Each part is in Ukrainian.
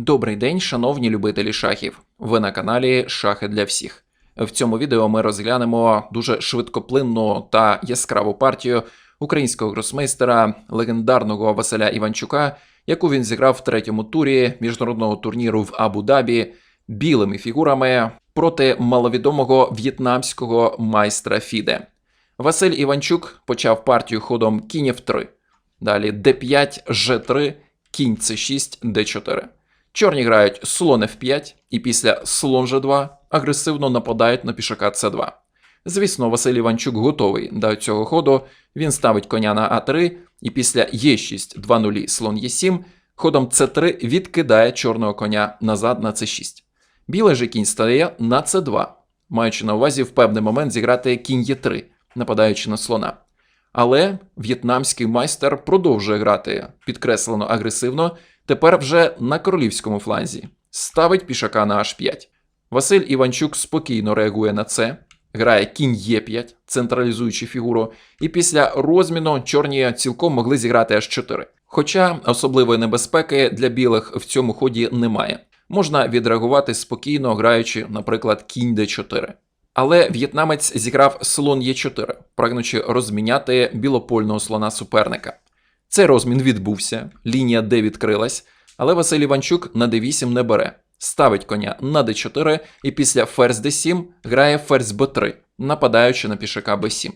Добрий день, шановні любителі шахів. Ви на каналі Шахи для всіх. В цьому відео ми розглянемо дуже швидкоплинну та яскраву партію українського гросмейстера, легендарного Василя Іванчука, яку він зіграв в третьому турі міжнародного турніру в Абу-Дабі білими фігурами проти маловідомого в'єтнамського майстра Фіде. Василь Іванчук почав партію ходом кінь F3. Далі d5, g3, кінь c6, d4. Чорні грають слон f5 і після слон g2 агресивно нападають на пішака c2. Звісно, Василь Іванчук готовий до цього ходу. Він ставить коня на а3 і після e6, 2 0 слон e7 ходом c3 відкидає чорного коня назад на c6. Білий же кінь стає на c2, маючи на увазі в певний момент зіграти кінь e3, нападаючи на слона. Але в'єтнамський майстер продовжує грати підкреслено агресивно, тепер вже на королівському фланзі. Ставить пішака на h5. Василь Іванчук спокійно реагує на це, грає кінь Е5, централізуючи фігуру, і після розміну чорні цілком могли зіграти h4. Хоча особливої небезпеки для білих в цьому ході немає. Можна відреагувати спокійно, граючи, наприклад, кінь d4. Але в'єтнамець зіграв слон Е4, прагнучи розміняти білопольного слона суперника. Цей розмін відбувся, лінія Д відкрилась, але Василь Іванчук на d8 не бере. Ставить коня на d4 і після ферзь d7 грає ферзь b3, нападаючи на пішака b7.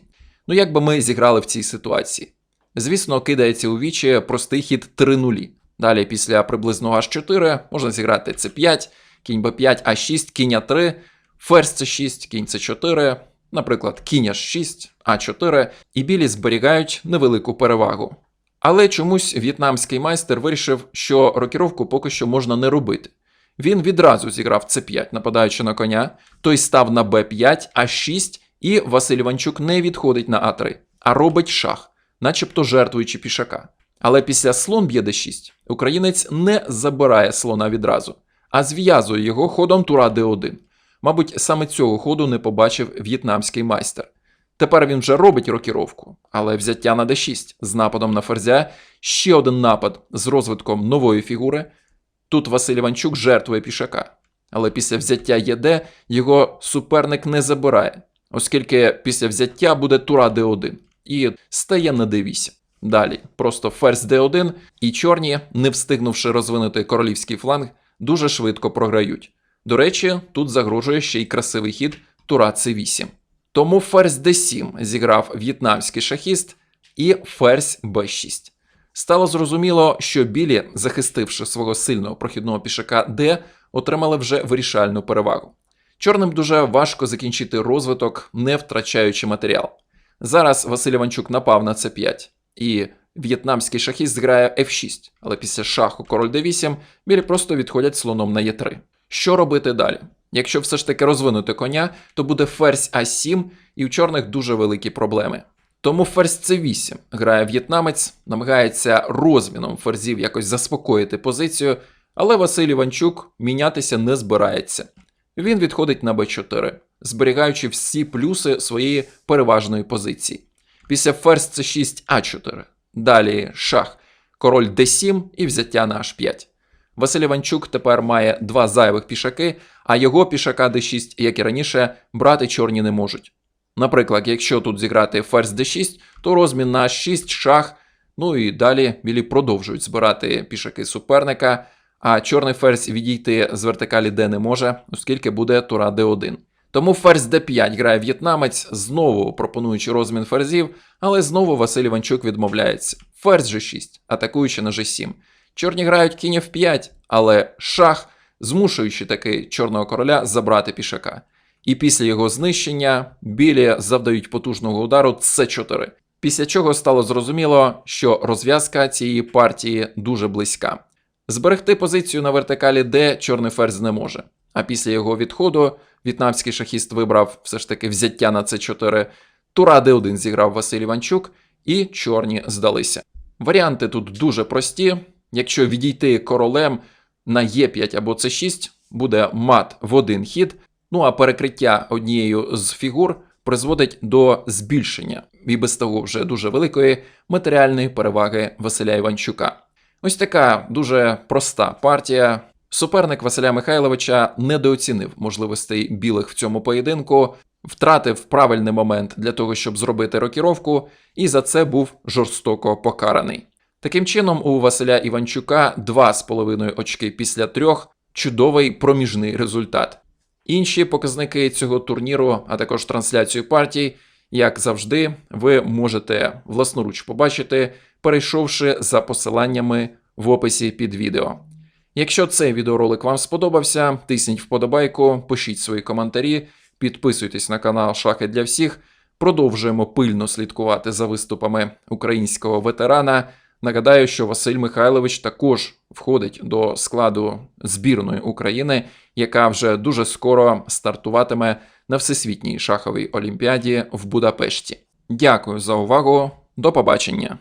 Ну як би ми зіграли в цій ситуації? Звісно, кидається у вічі простий хід 3 нулі. Далі після приблизно h4 можна зіграти c5, кінь b5, а6, кінь а3, ферзь c6, кінь c4, наприклад, кінь h6, а4, і білі зберігають невелику перевагу. Але чомусь в'єтнамський майстер вирішив, що рокіровку поки що можна не робити. Він відразу зіграв c5, нападаючи на коня, той став на b5, а6, і Василь Іванчук не відходить на а3, а робить шах, начебто жертвуючи пішака. Але після слон б'є d6 українець не забирає слона відразу, а зв'язує його ходом тура d1. Мабуть, саме цього ходу не побачив в'єтнамський майстер. Тепер він вже робить рокіровку, але взяття на d6 з нападом на ферзя, ще один напад з розвитком нової фігури. Тут Василь Іванчук жертвує пішака. Але після взяття ЄД його суперник не забирає, оскільки після взяття буде тура d1 і стає на d8. Далі просто ферзь d1, і чорні, не встигнувши розвинути королівський фланг, дуже швидко програють. До речі, тут загрожує ще й красивий хід тура c8. Тому ферзь d7 зіграв в'єтнамський шахіст і ферзь b6. Стало зрозуміло, що білі, захистивши свого сильного прохідного пішака d, отримали вже вирішальну перевагу. Чорним дуже важко закінчити розвиток, не втрачаючи матеріал. Зараз Василь Іванчук напав на c5, і в'єтнамський шахіст зграє f6, але після шаху король d8 білі просто відходять слоном на e3. Що робити далі? Якщо все ж таки розвинути коня, то буде ферзь А7, і у чорних дуже великі проблеми. Тому ферзь С8 грає в'єтнамець, намагається розміном ферзів якось заспокоїти позицію, але Василь Іванчук мінятися не збирається. Він відходить на Б4, зберігаючи всі плюси своєї переважної позиції. Після ферзь С6 А4. Далі шах, король Д7 і взяття на H5. Василь Іванчук тепер має два зайвих пішаки, а його пішака d6, як і раніше, брати чорні не можуть. Наприклад, якщо тут зіграти ферзь d6, то розмін на 6 шах, ну і далі білі продовжують збирати пішаки суперника, а чорний ферзь відійти з вертикалі d не може, оскільки буде тура d1. Тому ферзь d5 грає в'єтнамець, знову пропонуючи розмін ферзів, але знову Василь Іванчук відмовляється. Ферзь g6, атакуючи на g7. Чорні грають кінь f5, але шах, змушуючи таки чорного короля забрати пішака. І після його знищення білі завдають потужного удару c4. Після чого стало зрозуміло, що розв'язка цієї партії дуже близька. Зберегти позицію на вертикалі D чорний ферзь не може. А після його відходу в'єтнамський шахіст вибрав все ж таки взяття на c4. Тура d1 зіграв Василь Іванчук, і чорні здалися. Варіанти тут дуже прості. Якщо відійти королем на Е5 або С6, буде мат в один хід. Ну а перекриття однією з фігур призводить до збільшення і без того вже дуже великої матеріальної переваги Василя Іванчука. Ось така дуже проста партія. Суперник Василя Михайловича недооцінив можливостей білих в цьому поєдинку, втратив правильний момент для того, щоб зробити рокіровку, і за це був жорстоко покараний. Таким чином, у Василя Іванчука 2,5 очки після трьох чудовий проміжний результат. Інші показники цього турніру, а також трансляцію партій, як завжди, ви можете власноруч побачити, перейшовши за посиланнями в описі під відео. Якщо цей відеоролик вам сподобався, тисніть вподобайку, пишіть свої коментарі, підписуйтесь на канал Шахи для всіх. Продовжуємо пильно слідкувати за виступами українського ветерана. Нагадаю, що Василь Михайлович також входить до складу збірної України, яка вже дуже скоро стартуватиме на всесвітній шаховій олімпіаді в Будапешті. Дякую за увагу. До побачення.